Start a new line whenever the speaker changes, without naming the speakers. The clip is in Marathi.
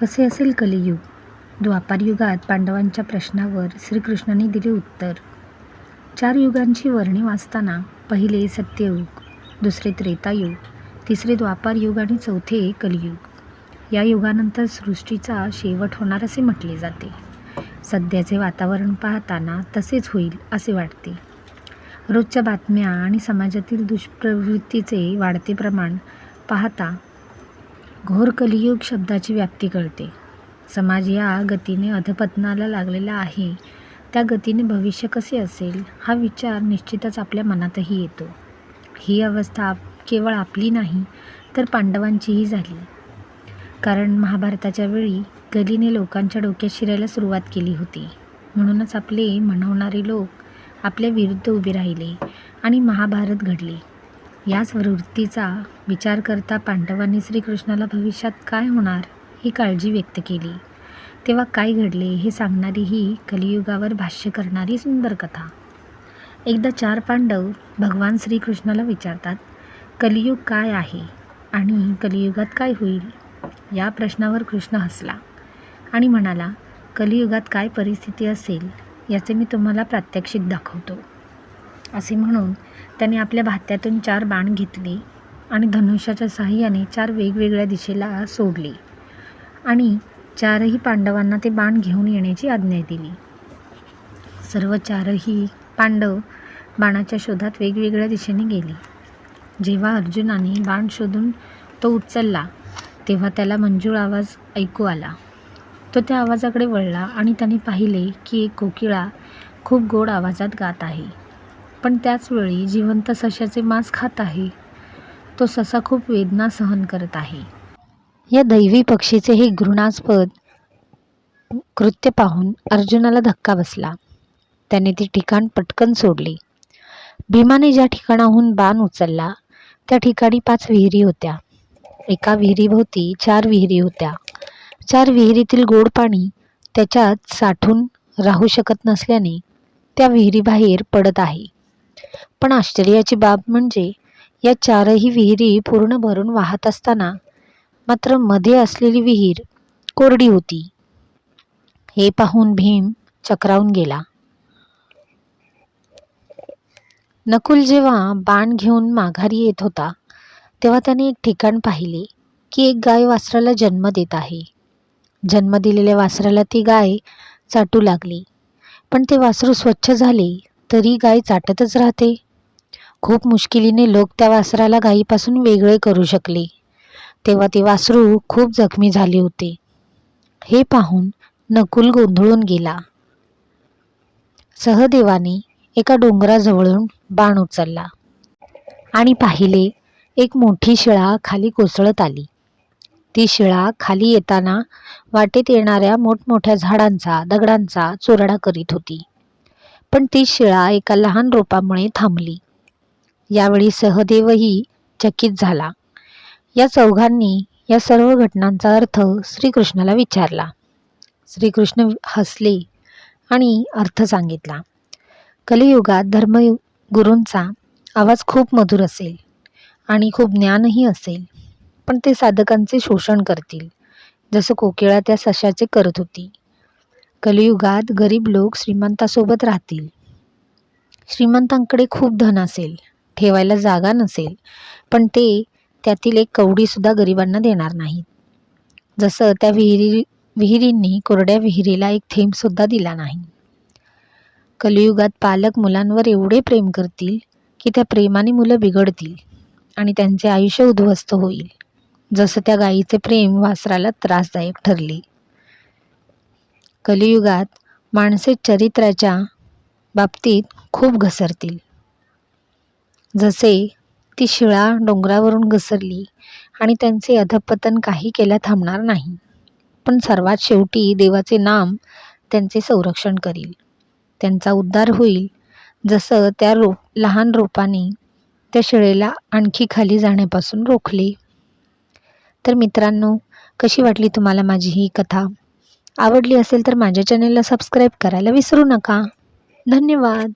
कसे असेल कलियुग? द्वापार युगात पांडवांच्या प्रश्नावर श्रीकृष्णाने दिले उत्तर. चार युगांची वर्णी वाचताना पहिले सत्ययुग दुसरे त्रेतायुग तिसरे द्वापार युग आणि चौथे कलियुग. या युगानंतर सृष्टीचा शेवट होणार असे म्हटले जाते. सध्याचे वातावरण पाहताना तसेच होईल असे वाटते. रोजच्या बातम्या आणि समाजातील दुष्प्रवृत्तीचे वाढते प्रमाण पाहता घोर कलियुग शब्दाची व्याप्ती कळते समाज या गतीने अधपतनाला लागलेला आहे. त्या गतीने भविष्य कसे असेल हा विचार निश्चितच आपल्या मनातही येतो. ही अवस्था आप- केवळ आपली नाही तर पांडवांचीही झाली. कारण महाभारताच्या वेळी गलीने लोकांच्या डोक्यात शिरायला सुरुवात केली होती. म्हणूनच आपले म्हणवणारे लोक आपल्या विरुद्ध उभे राहिले आणि महाभारत घडले. याच वृत्तीचा विचार करता पांडवांनी श्रीकृष्णाला भविष्यात काय होणार ही काळजी व्यक्त केली. तेव्हा काय घडले हे सांगणारी ही कलियुगावर भाष्य करणारी सुंदर कथा. एकदा चार पांडव भगवान श्रीकृष्णाला विचारतात कलियुग काय आहे आणि कलियुगात काय होईल? या प्रश्नावर कृष्ण हसला आणि म्हणाला कलियुगात काय परिस्थिती असेल याचे मी तुम्हाला प्रात्यक्षिक दाखवतो. असे म्हणून त्याने आपल्या भात्यातून चार बाण घेतले आणि धनुष्याच्या सहाय्याने चार वेगवेगळ्या दिशेला सोडले. आणि चारही पांडवांना ते बाण घेऊन येण्याची आज्ञा दिली. सर्व चारही पांडव बाणाच्या शोधात वेगवेगळ्या दिशेने गेले. जेव्हा अर्जुनाने बाण शोधून तो उचलला तेव्हा त्याला मंजूळ आवाज ऐकू आला. तो त्या आवाजाकडे वळला आणि त्याने पाहिले की एक कोकिळा खूप गोड आवाजात गात आहे. पण त्याचवेळी जिवंत सशाचे मांस खात आहे. तो ससा खूप वेदना सहन करत आहे. या दैवी पक्षीचे हे घृणास्पद कृत्य पाहून अर्जुनाला धक्का बसला. त्याने ती ठिकाण पटकन सोडले. भीमाने ज्या ठिकाणाहून बाण उचलला त्या ठिकाणी पाच विहिरी होत्या. एका विहिरीभोवती चार विहिरी होत्या. चार विहिरीतील गोड पाणी त्याच्यात साठून राहू शकत नसल्याने त्या विहिरीबाहेर पडत आहे. पण आश्चर्याची बाब म्हणजे या चारही विहिरी पूर्ण भरून वाहत असताना मात्रमध्ये असलेली विहीर कोरडी होती. हे पाहून भीम चक्रावून गेला. नकुल जेव्हा बाण घेऊन माघारी येत होता तेव्हा त्याने एक ठिकाण पाहिले की एक गाय वासराला जन्म देत आहे. जन्म दिलेल्या वासराला ती गाय चाटू लागली पण ते वासरू स्वच्छ झाले तरी गाय चाटतच राहते. खूप मुश्किलीने लोक त्या वासराला गायीपासून वेगळे करू शकले. तेव्हा ते वासरू खूप जखमी झाले होते. हे पाहून नकुल गोंधळून गेला. सहदेवाने एका डोंगराजवळून बाण उचलला आणि पाहिले एक मोठी शिळा खाली कोसळत आली. ती शिळा खाली येताना वाटेत येणाऱ्या मोठमोठ्या झाडांचा दगडांचा चोरडा करीत होती. पण ती शिळा एका लहान रोपामुळे थांबली. यावेळी सहदेवही चकित झाला. या चौघांनी या सर्व घटनांचा अर्थ श्रीकृष्णाला विचारला. श्रीकृष्ण हसले आणि अर्थ सांगितला. कलियुगात धर्मगुरूंचा आवाज खूप मधुर असेल आणि खूप ज्ञानही असेल पण ते साधकांचे शोषण करतील जसं कोकिळा त्या सशाचे करत होती. कलियुगात गरीब लोक श्रीमंतासोबत राहतील. श्रीमंतांकडे खूप धन असेल ठेवायला जागा नसेल पण ते त्यातील एक कवडीसुद्धा गरिबांना देणार नाहीत. जसं त्या विहिरी विहिरींनी कोरड्या विहिरीला एक थेंबसुद्धा दिला नाही. कलियुगात पालक मुलांवर एवढे प्रेम करतील की त्या प्रेमाने मुलं बिघडतील आणि त्यांचे आयुष्य उद्ध्वस्त होईल. जसं त्या गायीचे प्रेम वासराला त्रासदायक ठरले. कलियुगात माणसे चरित्राच्या बाबतीत खूप घसरतील. जसे ती शिळा डोंगरावरून घसरली आणि त्यांचे अधपतन काही केल्या थांबणार नाही. पण सर्वात शेवटी देवाचे नाम त्यांचे संरक्षण करील. त्यांचा उद्धार होईल. जसं त्या रोप लहान रोपाने त्या शिळेला आणखी खाली जाण्यापासून रोखले. तर मित्रांनो कशी वाटली तुम्हाला माझी ही कथा? आवडली असेल तर माझ्या चॅनलला सबस्क्राईब करायला विसरू नका. धन्यवाद.